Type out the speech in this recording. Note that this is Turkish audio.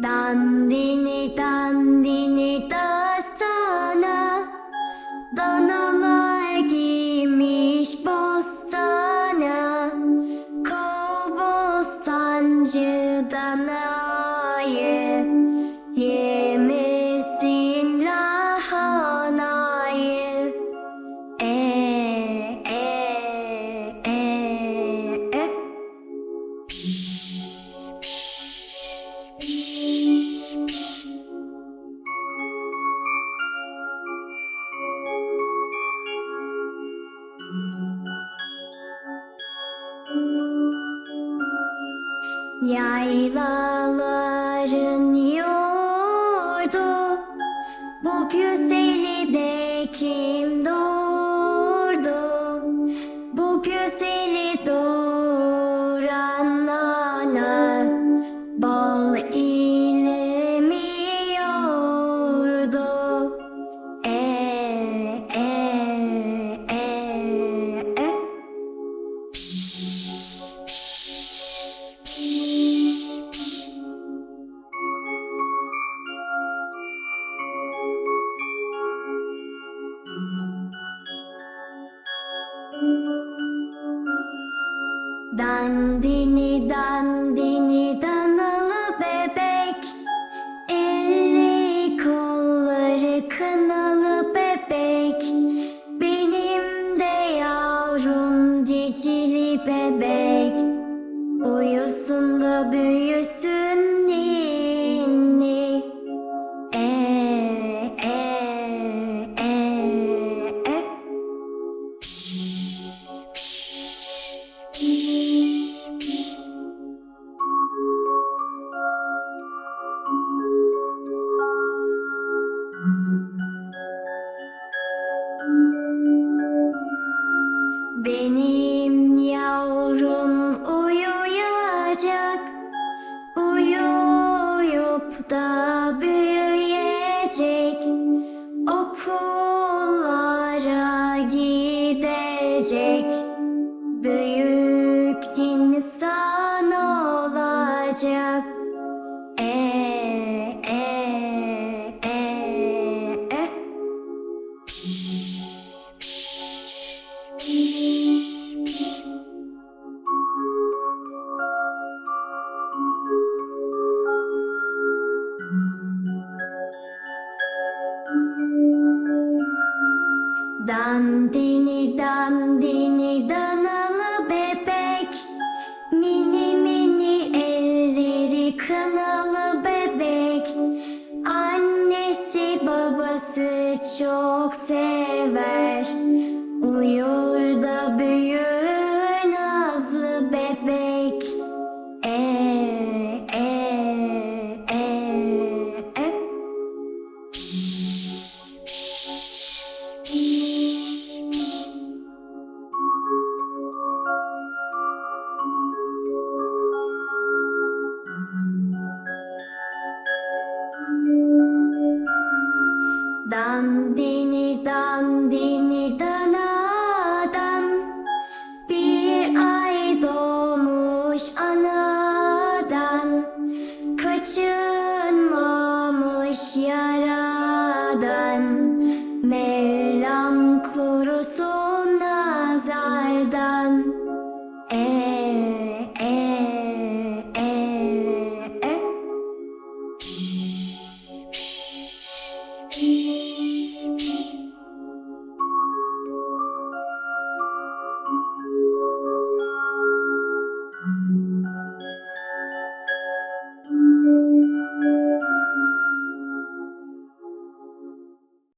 ダンディニダンディニダン Yaylaların yurdu Bu güzeli de kim doğurdu Dandini dandini danalı bebek. Elli kolları kınalı bebek. Benim de yavrum cicili bebek. Uyusun da büyüsün gidecek Dandini dandini danalı bebek. Mini mini elleri kınalı bebek. Annesi babası çok sever. Uyur Ramadan. May